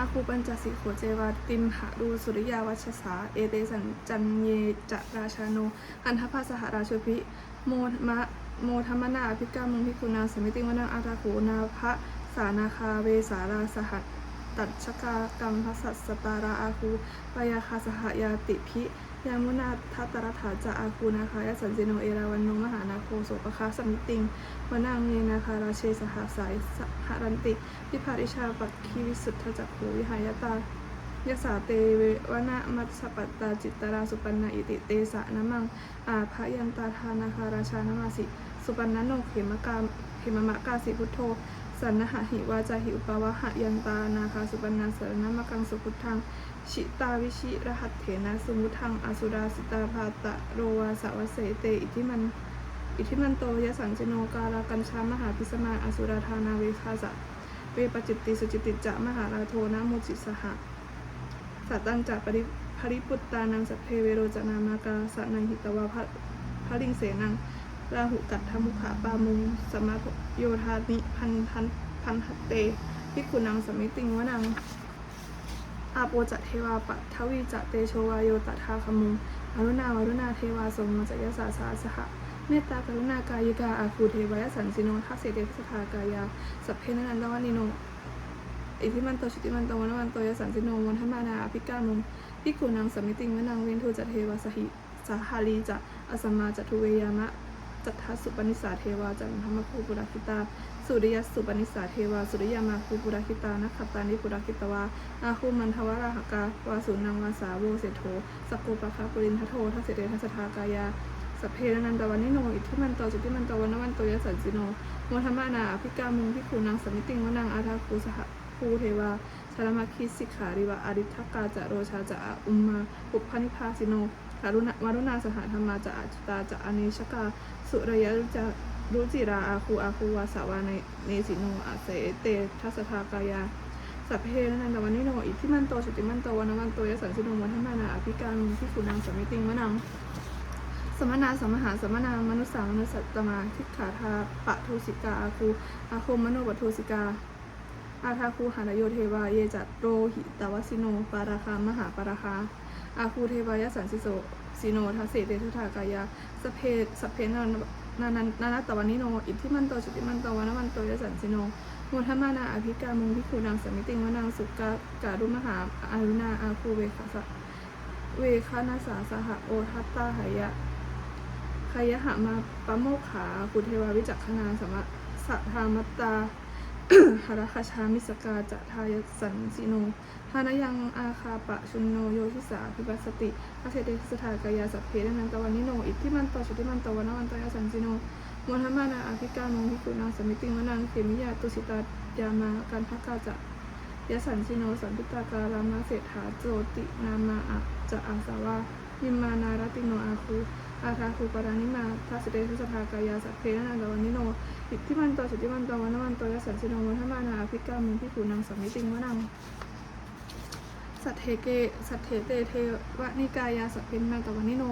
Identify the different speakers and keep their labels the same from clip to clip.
Speaker 1: อาคูปัญจสิโขเจวาติมหาดูสุริยาวัชสา เอเตสันจันเยจราชาโนอันทภาสหราชพิโมมะโมธรรมนาภิกามุงพิกุณาสมิติวนังอาตาโขนาภะสานาคาเวสาราสหัตัดชกากรรมพัสสตาราอาคูปยาคาสหยาติพิ ยามุนาทัตตรถาจะอาคูนาคายสันเจโนเอราวันโนมหานาโคโสปคาสมิติงวนังเนนาคาราเชสหสายสหรันติวิภาริชาปักคีวิสุทธจักขูวิหายตายสาเตเววนะมัสสปัตตาจิตตราสุปันนาอิติเตสะนะมังอาภยันตาทานาคาราชานามาสิ สุปันนโนเขมกาเขมมะกาสิพุทโธ สันนหะหิวาจาหิอุปาวะหะยันตานาคาสุปันนาสรณมกังสุพุทธังชิตาวิชิรหัตเถนะสมุทังอสุราสิตาภาตะโรวาสาวเสเตอิทิมันอิทิมันโตยสังเจโนกาลากัญชามหาพิสมาอสุราธานาเวคาสะเวปจิตติสุจิติจะมหาราโทนะมุจิสหะสัตตังจะปริภริปุตตานังสัพเพเวโรจนามากาสนังหิตวาภพระลิงเสนัง ราหุกัตถมุขาปามุงสมาโยธานิพันพันพันหเตพิกุนังสมิติงวนังอาโปจะเทวาปัทวีจะเตโชวาโยตถาคมุงอรุณาวรุณาเทวาสมมจยสาสาสหะเมตตากรุณากายิกาอาคูเทวายสันสิโนทัสเสเดสทากายาสัพเพนันตวานิโนอิทิมันโตชิติมันโตวันวันโตยสันติโนวันธมานาอภิกามุมพิกุนังสมิติงวนังเวนทูจัตเทวาสหิสาหาลีจะอสมมาจัตุเวยามะ จัตทสุปนิสาเทวาจันทมคูปุราคิตา สุริยสุปนิสาเทวา สุริยามาคูปุราคิตานัคตานิปุราคิตวา อาคูมันทวราหกาวาสุนังวาสาโวเสโทสกโกปะคาปุรินทโททัสเสเดทัสทากายาสพเพนันตวันนิโนอิทธิมันโตจุติมันโตวันวันโตยสันสิโนโมธรรมานาอภิกามุงพิคูนังสมิติงวนังอาทาคูสหคูเทวาชารมาคิสิกขาริวะอาริทกาจะโรชาจะอาอุมมาปุพพนิพาสิโนคารุณวารุณาสหธรรมาจะอาจตาจะอเนชกา สุรยรุจะรุจิราอาคูอาคูวาสาวาในเนสิโนอาเสเตทัสทากายาสัพเพนันตวันนิโนอิทิมันโตจุติมันโตวันวันโตยสันสิโนวันธรรมานาอภิกามุงพิคูนังสมิติงวนังสมนาสมหาสมนามนุสสามนุสัตตมาทิขาทาปะทุสิกาอาคูอาคมมโนปทุสิกา อาทาคูหานโยเทวาเยจัตโรหิตวสิโน ปาราคามหาปาราคาอาคูเทวายสันสิโส สิโนทัสเสเตทุทากายาสเพสเพนนานันนานาตวันนิโน อิทธิมันโตจุติมันโตวันวันโตยสันสิโนโมทมานาอภิกามุงพิคูนางสมิติงวนางสุกาการุมหาอารุณาอาคูเวคสะเวคานาสาสหโอทัตตาหายะคายะหามาปะโมขาคุเทวาวิจักขณาสมะสัทธามตตา หรคชามิสกาจะทายสันสิโนทานยังอาคาปะชุนโนโยทิสาพิปัสสติอาเสเดสถากายาสัพเพนันตวันนิโนอิทธิมันโตชุติมันโตวันวันตยาสันสิโนมวลธมานาอาภิกาโนพิกุณาสมิติงวนังเขมิยาตุสิตายามาการพักกาจะยสันสิโนสันพิตาการามาเศรษฐาโจตินามาอะจะอาสาวายิมมานารติโนอาคู อาทาคูปารานิมาทัสเดทัสภากายาสัพเพนันตวันนิโนอิทธิมันโตสุติมันโตวันวันโตยสันสิโนวันธมานาอภิกามุงพิคูนังสมิติงวนังสัทเทเกสัทเทเตเทวนิกายาสัพเพนันตวันนิโน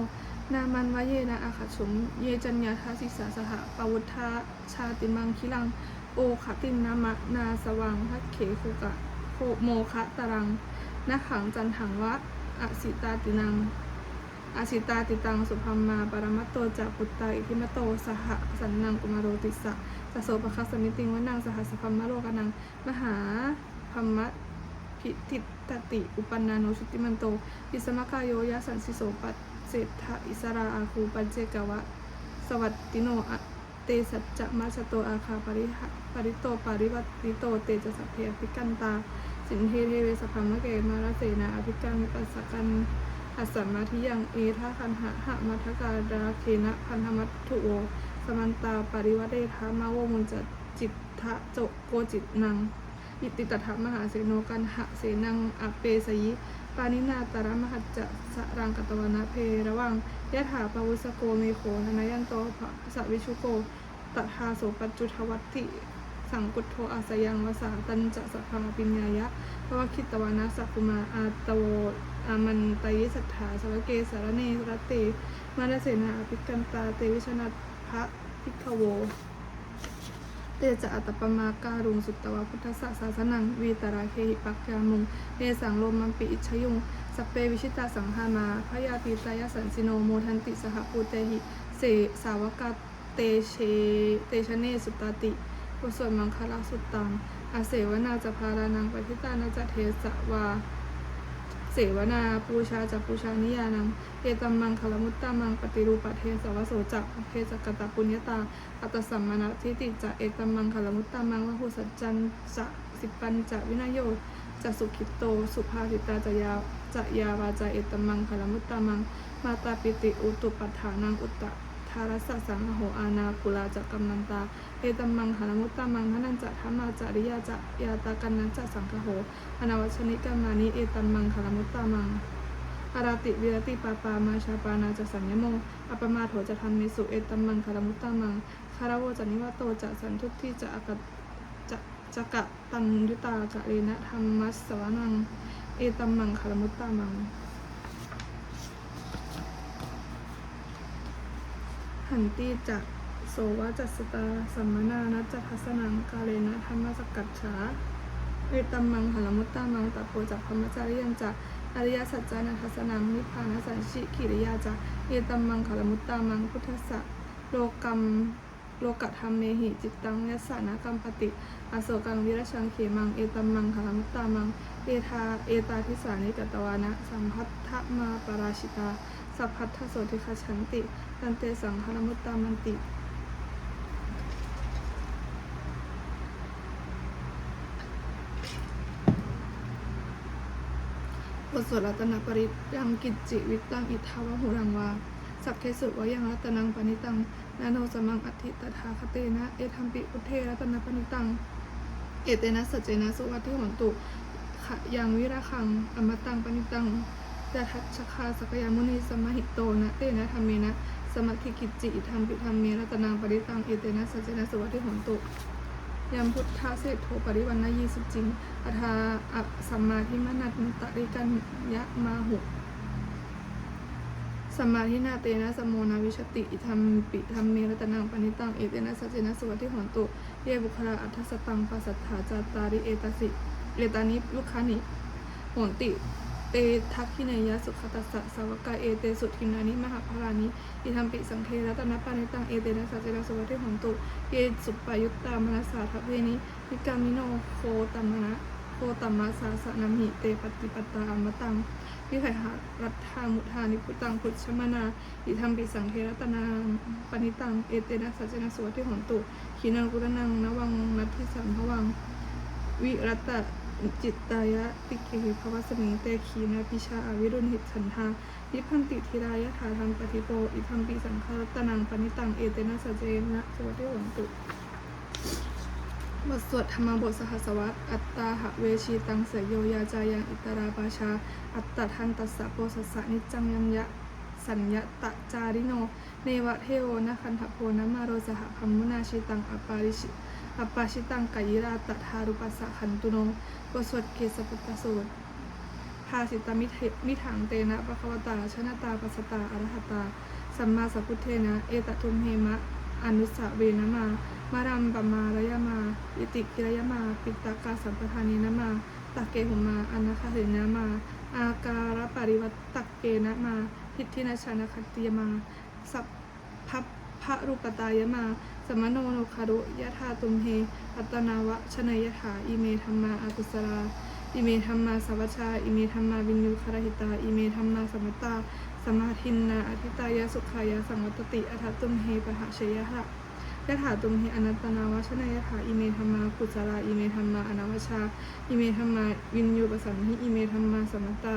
Speaker 1: นามันวะเยนะอาขัดสมเยจัญญาทาสิสาสหะปวุทธาชาติมังคิลัง โอขตินนามะนาสวังทักเขคุกะโคโมคะตรังนขังจันถังวะอสิตาตินัง อาสิตาติตังสุพัมมา ปรมัตโตจะปุตตาอิทิมโต สหสันนังกุมารโรติสะสะโสปะคัสมิติงวนังสหัสพัมมะโลกนัง มหาพัมมะพิติตติ อุปนาโนชุติมันโตอิสมะกายโยยะสันสิโสปัสเศรษฐอิสราอาคูปัญเจกวะ สวัตติโนอะเตสัจจะมาสโตอาคาปริหปริโตปาริวัติโตเตจะสัพเพอภิกันตา สินเทเทเวสพัมมะเกมาราเสนาอภิกังมิปัสสกัน อัสสัมมาทิยังเอทาคันหะหะมัทกาดาเคนะพันธมัตถุโอสมันตาปริวัตเดทามาโวมุนจจิตทะโจโกจิตนังอิติตถามหาเสโนกันหะเสนังอเปสยิปานินาตระมหัจจะสรังกตวนาเพระวังยะถาปวุสโกเมโขธนยันโตภะสวิชุโกตถาโสปัจจุทวัตติสังกุตโทอาสยังวสาตันจะสัพพาปิญญายะภวคิตตวานาสัพพุมาอาตโว อามันตยิสัทธาสวเกสารเนรตเตมาดเสนาอภิกันตาเตวิชนะพระพิกโว เตจะอัตปมาการุงสุตตวพุทธสสาสนังวีตราเคหิปักยามุงเนสังโลมัมปิอิชยุงสเปวิชิตาสังหามาพระยาติตายสันสิโนโมทันติสหปูเตหิเสสาวกาเตเชเตชเนสุตตติกุศลมังคลาสุตตังอาเสวนาจะพารานังปฏิตานาจะเทสะวา วนาปูชาจักปูชานิยานังเอตัมมังคลมุตตามังปฏิรูปเทสวโสจักเพจักกตปุญญาตาอัตสัมมานาทิติจะเอตัมมังคลมุตตามังวะหุสัจจันจะสิปันจะวินโยจะสุขิตโต สุภาสิตาจะยาจะยาวาจาเอตัมมังคลมุตตามัง มาตาปิติอุตุปัฏฐานังอุตตะารสสสังโหอานาปุลาจักกัมนันตา เอตัมมังหามุตตามังทนันจะธรรมาจาริยาจะยาตากันนันจะสังคโหอนวัชนิกามานิเอตัมมังหามุตตามังอาราติวิรติปาปามาชาปานาจะสัญญโมอัปมาโถจะทันเมสุเอตัมมังคารมุตตามังคารโวจะนิวาโตจะสันทุกที่จะอากะจะจะกะตันยุตากะเรนะธรรมัสสวนัง เอตัมมังคารมุตตามัง หันตีจะโสวจัสตาสัมมนานัจจทัสนังกาเลนะธรรมสกัดฉาเอตัมมังหลมุตตามังตะโพจักพรมจาริยันจะอริยสัจจานัทัสนังนิพพานสันชิกิริยาจักเอตัมมังขลมุตตามังพุทธะโลกัม โลกธรรมเมหิจิตตังยัสสานากัมปติอโศกังวิรชังเขมังเอตัมมังขลมุตตามังเอทาเอตาทิสานิกตวานะสัมพัทธมาปราชิตาสัพพัทธโสติคชันติตันเตสังขลมุตตามันติบทสวดรัตนปริยังกิจจิวิตตังอิทาวะหุรังวาสัพเคสุวะยังรัตนังปณิตัง นาโนสมังอธิตถาคเตนะ เอธัมปิอุเทรัตนปณิตัง เอเตนะสัจเจนะสุวัติหนตุขะยังวิราคังอมตังปณิตังยะทัชคาสกยามุนีสมหิตโตนะเตนะธรรมเมนะ สมัติกิจจิธรรมปิธรรมเมรัตนังปณิตังเอเตนะสัจเจนะสุวัติหนตุยามพุทธาเศรษโทปริวันนายีสุจิงอัธาอัสัมมาทิมนัตตริกันยะมาหุ สัมมาทินาเตนะสมโมนาวิชติอิธรรมปิธรรมเมรตนังปณิตังเอเตนะสัจเจนะสวัสดิหอนตุเยบุคลาอัทสตังปัสสัทธาจาตาริเอตสิเอตานิลูกค้านิโหนติเตทักขิเนยะสุขตัสสะสาวกาเอเตสุทินานิมหาภารานิอิทัมปิสังเครัตนปานิตังเอเตนะสัจเจนะสวัสดิหอนตุเยสุปายุตตามนัสสาทเวนิวิกามิโนโคตัมนะ โคตัมมาสาสนามิเตปฏิปตาอมตังวิไหารัตถามุทานิพุตังพุทธมนาอิธรรมปิสังเทรตนาปณิตัง เอเตนะสัจเจนะสวัสดิหนตุ ขีนังกุรนังนวังนัทิสัมภวัง วิรัตตจิตตายะติเกหิภวสมิงเตขีนาปิชาอวิรุณหิตฉันทานิพันติธิรายะถาทังปฏิโปอิธรรมปิสังฆรัตนังปณิตัง เอเตนะสัจเจนะสวัสดิหนตุ บทสวดธรรมบทสหัสวัตอัตตาหะเวชีตังเสยโยยาจายังอิตราปาชา อัตตทันตัสสะโปสัสสะนิจังยัญญะสัญญะตะจาริโน เนวะเทโวนะคันทโพนะมาโรสหพัมมุนาชิตังอปาริชิอปาชิตังกายิราตทารุปัสสะขันตุโนบทสวดเกสปุตตสูตรภาสิตามิเทมิถังเตนะปะคะวตาชนะตาปัสตาอรหัตตา สัมมาสัพพุทเทนะ เอตทุมเหมะ อนุสสะเวนะมา มารัมปมาระยะมา อิติกิระยะมา ปิตากาสัมปทานีนะมา ตักเกหุมาอนาคาเสนะมา อาการปริวัตตักเกนะมาทิฏฐินาชานาคติยมา สัพพัพพะรูปตายะมา สมโนโนคารุยะธาตุมเหอัตนาวะชนยถาอิเมธรรมาอากุสลาอิเมธรรมาสัพพชาอิเมธรรมาวินยูคารหิตา อิเมธรรมาสมตตา สมาทินนาอธิตายสุขายาสังวัตติอัฏฐตุมเฮปะหะเชยะหะยะถาตุมเฮอนัตตนาวชนายถาอิเมธรรมากุศลาอิเมธรรมาอนาวชา อิเมธรรมาวินยูปสัมหิอิเมธรรมาสมตตา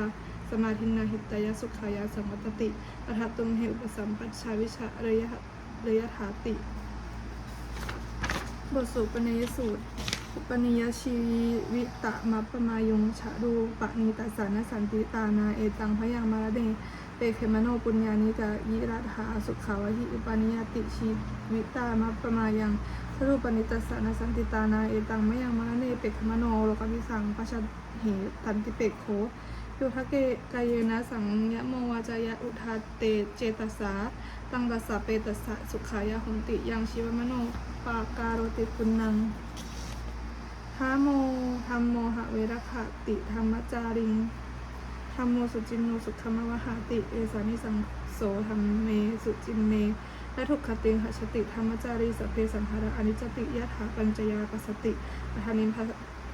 Speaker 1: สมาทินนาหิตายสุขายาสังวัตติอัฏฐตุมเฮอุปสัมปัชชาวิชาเรยะเรยะถาติ บทสูปนิยสูตรอุปนิยชีวิตะมัปปมายุงฉะดูปะนีตัสสานสันติตานาเอตังพยังมาระเด เตเขมโนปุญญานิกายิรัตหาสุขาวหิอุปนิยติชีวิตามัปปมายังสรูปนิตัสสานสันติตานาเอตังมยังมระเนเปกขมโนโลกวิสังปัชชเหตันติเปกโคเยุทธเกกายเยนะสังยะโมวาจายะอุทาเตเจตสาตังตัสสะเปตัสสะสุขายะหนติยังชีวมโนปาการโรติปุณังทาโมธรรมโมหะเวรขะติธรรมจาริง ธรรมโมสุจินโนสุขมวหาติ เอสานิสังโสธรรมเมสุจินเมและทุกขติงหชติธรรมจารีสเพสังขาระอนิจติยะถาปัญจยาปสติอัฏฐานิมพะ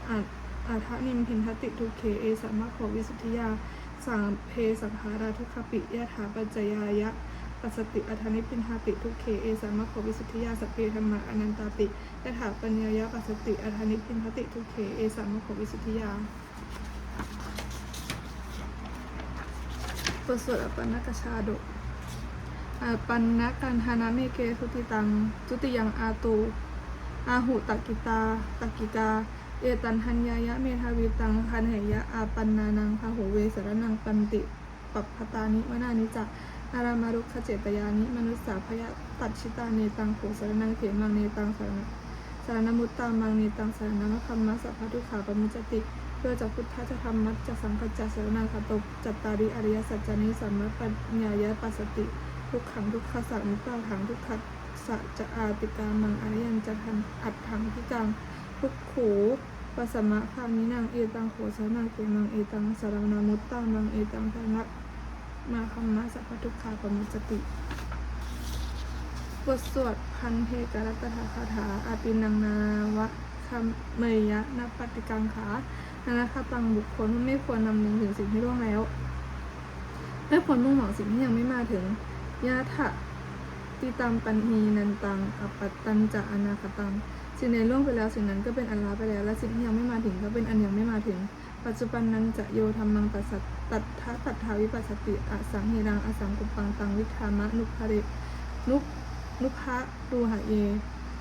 Speaker 1: อัฏอัฏฐานิมพินทติทุเขเอสัมมาโขวิสุทธิยาสังเพสังขาราทุกขปิยะถาปัญจยายะปัสติอัฏฐานิพินทติทุเขเอสัมมาโขวิสุทธิยาสเพธรรมะอนันตาติยะถาปัญญายะปัสติอัฏฐานิพินทติทุเขเอสัมมาโขวิสุทธิยา บทสวดอปันนกชาดกอปันนกันหานาเมเกสุติตังจุติยังอาตูอาหุตักกิตาตักกิกา เอตันหัญญายะเมทาวิตังคันเหยะอาปันนานังพาหุเวสรนังปันติปัปพตานิวนานิจะอารามารุขเจตยานิมนุสสาพยะตัดชิตาเนตังโขสรนังเขมังเนตังสารนสารนมุตตามังเนตังสารนมะคัมมะสัพพทุขาปมุจติ เพื่อจะพุทธจะธรรมัจจะสังกัจจะเสรนังคตบจัตตาริอริยสัจจานิสัมมะปัญญายะปัสสติ ทุกขังทุกขสังนิปาถังทุกขสสะจะอาติกามังอริยันจะทันอัดถังพิกังทุกขูปัสมะคามินังเอตังโขสนังเกมังเอตังสารนามุตตามังเอตังธนักมาคัมมะสัพพทุกขาปมุจจติบทสวดพันเทกรัตถาคาถาอาปินังนาวะ คเมยะนปฏิกังขานานาคตังบุคคลไม่ควรนำนึงถึงสิ่งที่ล่วงแล้วไม่ควรมุ่งหวังสิ่งที่ยังไม่มาถึงยะถะติตัมปันหีนันตังอปตตันจะอนาคตังสิ่งใดล่วงไปแล้วสิ่งนั้นก็เป็นอันลาไปแล้ว และสิ่งที่ยังไม่มาถึงก็เป็นอันยังไม่มาถึง ปัจจุบันนั้นจะโยธรรมังตัสสะตัทธะตัทธาวิปัสสติอสังหิรังอสังกุปปังตังวิธามะนุภเรนุนุภะดูหะเย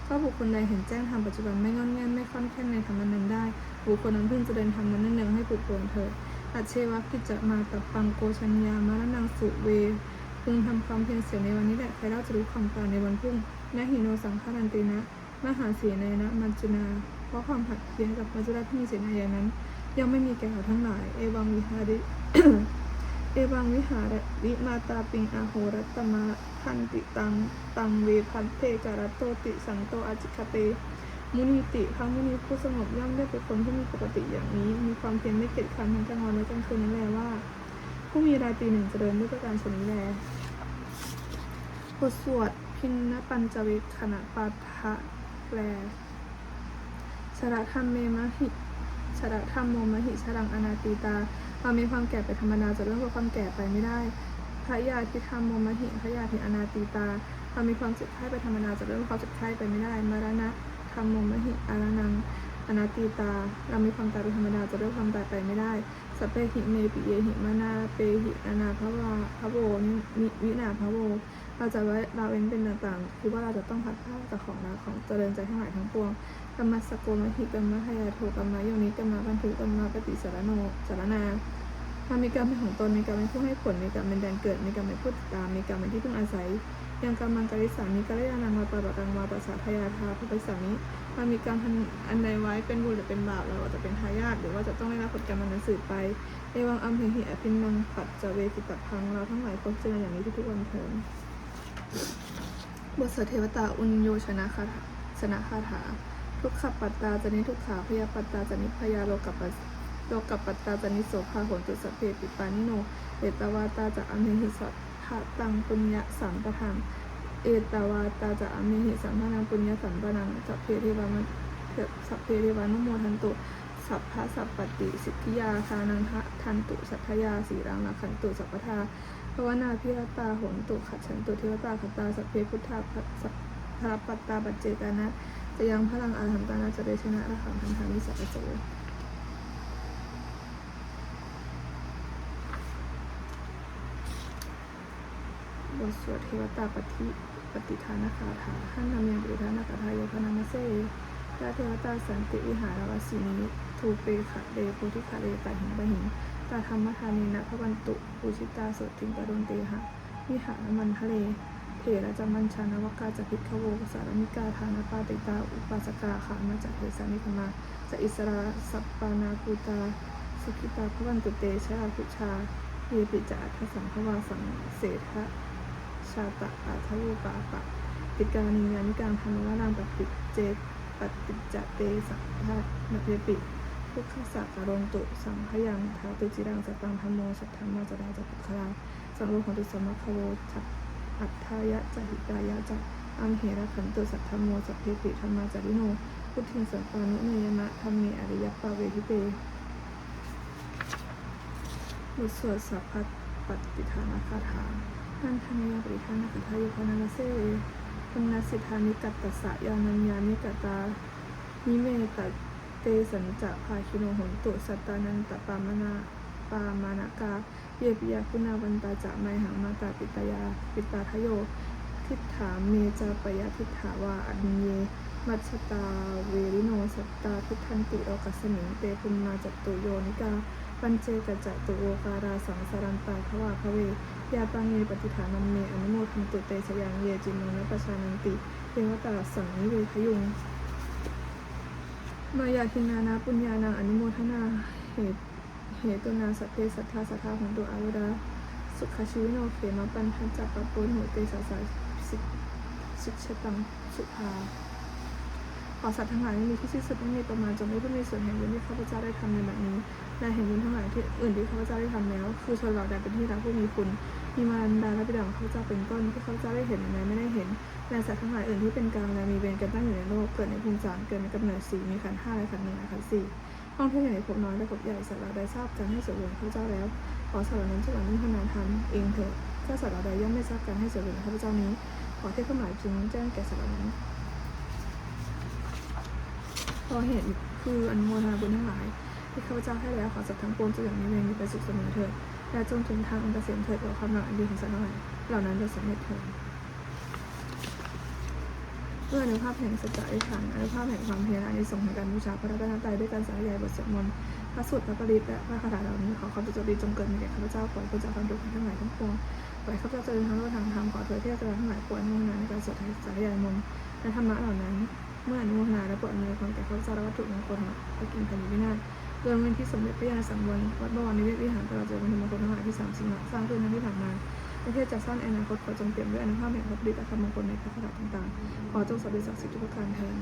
Speaker 1: ก็บุคคลใดเห็นแจ้งธรรมปัจจุบันไม่งอนแง่นไม่ค่อนแค้นในธรรมนั้นได้ บุคคลนั้นพึงจะเดินธรรมนั้นเนืองให้ปลุกปลงเถิดอัจเชวะกิจะมาตับปังโกชัญญามารนังสุเวพึงทำความเพียรเสียในวันนี้แหละใครเล่าจะรู้ความตายในวันพรุ่งนะหิโนสังฆารันตินะ มหาเสียในนะมัจจุนา เพราะความผัดเพียรกับมัจจุราชที่มีเสียในอย่างนั้น ยังไม่มีแก่เขาทั้งหลาย เอวังวิหาริ เอวังวิหารวิมาตาปิงอาโหรัตมาพันติตัง ตังเวพันเตการตโตติสังโตอาจิคเต มุนิติพระมุนีผู้สงบย่อมได้เป็นคนที่มีปกติอย่างนี้ มีความเพียรไม่เกียจคร้านทั้งกลางวันและกลางคืนนั้นแลว่า ผู้มีราตรีหนึ่งเจริญด้วยประการชนนี้แลบทสวดพินนปัญจเวคขณะปาทะแปลชระธรรมเมมะหิชระธรรมโมมหิชรังอนาตีตา ความมีความแก่ไปธรรมดาจะเรื่องกับความแก่ไปไม่ได้พระยาทิธรรมโมมหิพระยาธิอนาตีตาความมีความเจ็บไข้ไปธรรมดาจะเรื่องความเจ็บไข้ไปไม่ได้ มรณะธรรมโมมหิอารนังอนาตีตา เรามีความตายเป็นธรรมดาจะเรื่องความตายไปไม่ได้ สัพเพหิเมปิเยหิมานาเปหิอนาพระวาภโวนิมิวินาภโว เราจะไว้เราเว้นเป็นต่างๆ คือว่าเราจะต้องพัดพลาดจากของรักของเจริญใจทั้งหลายทั้งปวงกรรมสกโกมหิกรรมหายาโทกรรมโยนิกรรมบันทุกรรมปฏิสารโนสารนาถ้ามีกรรมเป็นของตนมีกรรมเป็นผู้ให้ผลมีกรรมเป็นแดนเกิดมีกรรมเป็นผู้ติดตามมีกรรมเป็นที่พึ่งอาศัยยังกรรมังกริสามิกริยานังวาปะปะกังวาปัสสะทายาทาภปิสามิมันมีการทันอันใดไว้เป็นบุญหรือเป็นบาปเราอาจจะเป็นทายาทหรือว่าจะต้องได้รับผลกรรมนั้นสืบไปเอวังอัมเหหิอภินังปัจจเวกิตัพังเราทั้งหลายพบเจออย่างนี้ทุกวันเถิด บทสวดเทวตาอุญโยชนะคาถาชนะคาถา ทุกขปัตตาจนิทุกขาพยาปัตตาจนิพยาโลกัปปัสโลกัปปัตตาจนิโสภาโหนตุสเพปิปานิโนเอตวาตาจะอเมหิสัทธะตังปุญญะสัมปทานเอตวาตาจะอเมหิสัมปนังปุญญะสัมปนังสัพเพเทวามะสัพเพเทวานุโมทันตุสัพพะสัพปติสิทธิยาทานังทะทันตุสัทธยาสีรังนาขันตุสัพพทา ภวนาพิรตาโหนตุขัดฉันตุเทวตาขัตตาสัพเพพุทธาภัสสัพพะปัตตาปัจเจตานะจะยังพลังอาหันตานาจะเดชนะระหังทันทานิสัพพโสบทสวดเทวตาปฏิปฏิทานคาถาท่านนำยังปฏิทานคาถาโยพนามาเซพระเทวตาสันติวิหารวสีนิทูเปขะเดโพธิคาเดตาหิงปะหิง ตาธรรมทานีนะพระวันตุปูชิตาโสติงกรุณเตหะวิหารมันทะเลเถระจามันชานวกาจะพิทขโวสารมิกาทานปาติตา อุปาสกาขามาจากเทสานิคมาจะอิสราสัปปานาคูตาสสุขิตาพระวันตุเตชะพุชาเยปิจาทสังภวาสังเศทะชาตะอาทะวูปาปะปิกานิยานิกังธรรมวารามปปิเจปฏิจเตสังฆาเยปิ ทุกขสักการนตุ สังขยังทาตุจิรังสตังธรรมโมสัทธรรมาจดาจักขลาสังโลหตุสมัคโวทัอัตถายะจหิตายะจะอัมเหระขันตุสัทธรรมโมสัพเพปิธรรมาจาริโนพุทธิสัมปานุเนยมะธรรมเมอริยปาเวทิเตบทสวดสัพพปฏิฐานคาถานันทนยปริธานคาถาโยพนาเซปุณณสิทธานิกัตตสะยานัญญานิกตานิเมต เตสัญจะภาคิโนโหนตุสัตตานันตปามนาปามานากาเยปิยาคุณาวันตาจะไมหังมาตาปิตยาปิตาทโย ทิฏฐาเมจาปยาทิฏฐาวาอันเย มัชตาเวริโนสัตตาทิทันติโอกัสมิงเตปุมมาจัตตุโยนิกาปัญเจกจัตตุโอการาสังสารันตาทวาพะเวยาปังเยปฏิฐานัมเมอนุโมทันตุเตชยังเยจิมโนนปชานันติเทวตาสังนิเวทยุง มายาคินานาปุญญานังอนุโมทนาเหตุเหตุนาสัพเพสัทธาสัทธาของตัวอาวุดาสุขชีวิโนเขมาปันทันจักปปุณหุเตสาสาสิสิชตังสุภาขอสัตว์ทั้งหลายม่มีที่สิ้นสุดไม่มีประมาณจงได้ผู้มีส่วนแห่งบุญที่ข้าพเจ้าได้ทำในแบบนี้และเห็นบุญทั้งหลายที่อื่นที่ข้าพเจ้าได้ทำแล้ว คือชนเหล่าใดเป็นที่รักผู้มีคุณ มีมารดาและบิดาของข้าเจ้าเป็นต้นที่ข้าเจ้าได้เห็นและไม่ได้เห็นและสัตว์ทั้งหลายอื่นที่เป็นกลางและมีเวรกันตั้งอยู่ในโลกเกิดในภูมิสามเกิดในกำเนิดสี่มีขันห้าและขันหนึ่งและขันสี่ห้องที่อยู่ในภพน้อยและภพใหญ่สัตว์เหล่าใดทราบการให้ส่วนรวมข้าเจ้าแล้วขอสัตว์เหล่านั้นจงหวังมุ่งพนาธรรมเองเถิดถ้าสัตว์เหล่าใดย่อมไม่ทราบการให้ส่วนรวมข้าเจ้านี้ขอเทพข้าหมายจึงแจ้งแก่สัตว์เหล่านั้นพอเห็นคืออนุโมทนาบุญทั้งหลายที่ข้าพเจ้าให้แล้วขอสัตว์ทั้งปวงจงอย่างนี้เวรมีประสุขเสมอเถิด และจงถึงทางอันเกษมเถิดกับความหลังอันดีของสัตว์ทั้งหลายเหล่านั้นจะสำเร็จเถิดเมื่ออนุภาพแห่งสัจจะอธิษฐานอนุภาพแห่งความเพียรอานิสงส์แห่งการบูชาพระรัตนตรัยด้วยการสาธยายบทสวดมนต์พระสูตรพระปริตและพระคาถาเหล่านี้ขอความสุขดีจงเกิดมีแก่ข้าพเจ้าขอให้พ้นจากความทุกข์ทั้งหลายทั้งปวงขอให้ข้าพเจ้าเจริญทางโลกทางธรรมขอเถิดที่จะทั้งหลายปวดมุ่งนาในการสวดสาธยายมนต์และธรรมะเหล่านั้น เมื่ออนุโมทนาและปรดอำนวยความแก่ข้าพเจ้าและวัตถุมงคลพระกินพันวินาศ เรื่องเงินที่สมเด็จพระยาสังวรวัดบวรนิเวศวิหารตลอดจนถึงมงคลทหายที่สามสิงห์สร้างขึ้นในที่ผ่านมาประเทศจะสร้างอนาคตขอจงเปี่ยมด้วยอนุภาพแห่งพระปริตและคำมงคลในพระคาถาต่างๆ ขอจงสวัสดีศักดิ์สิทธิ์ทุกประการเทอญ